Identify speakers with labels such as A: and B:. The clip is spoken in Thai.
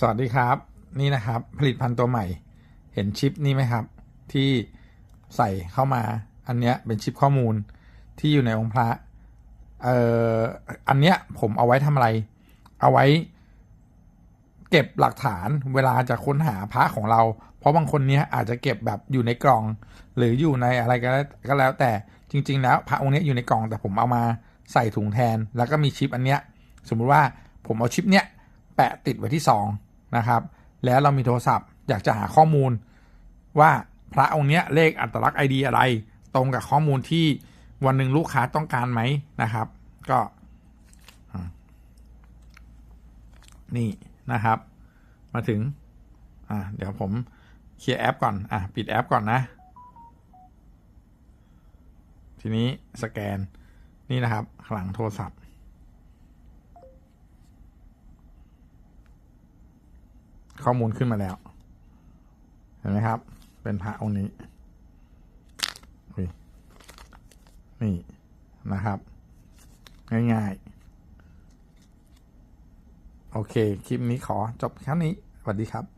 A: สวัสดีครับ นี่นะครับผลิตภัณฑ์ตัวใหม่ เห็นชิปนี่ไหมครับ ที่ใส่เข้ามาอันเนี้ยเป็นชิปข้อมูลที่อยู่ในองค์พระเอ่ออันเนี้ยผมเอาไว้ทำอะไร เอาไว้ เก็บหลักฐานเวลาจะค้นหาพระของเรา เพราะบางคนเนี้ยอาจจะเก็บแบบอยู่ในกล่อง หรืออยู่ในอะไรก็แล้วก็แล้วแต่จริง ๆ แล้วพระองค์เนี้ยอยู่ในกล่องแต่ผมเอามาใส่ถุงแทน แล้วก็มีชิปอันเนี้ยสมมุติว่าผมเอาชิปเนี้ยแปะติดไว้ที่ซอง นะครับ แล้วเรามีโทรศัพท์ อยากจะหาข้อมูล ว่าพระองค์เนี้ยเลขอัตลักษณ์ไอดีอะไร ตรงกับข้อมูลที่วันหนึ่งลูกค้าต้องการไหมนะครับ ก็นี่นะครับ มาถึง อ่าเดี๋ยวผมเคลียร์แอปก่อน อะปิดแอปก่อนนะ ทีนี้สแกนนี่นะครับ หลังโทรศัพท์ ข้อมูลขึ้นมาแล้ว เห็นไหมครับ เป็นพระองค์นี้ นี่นะครับ ง่ายๆ โอเค คลิปนี้ขอจบแค่นี้ สวัสดีครับ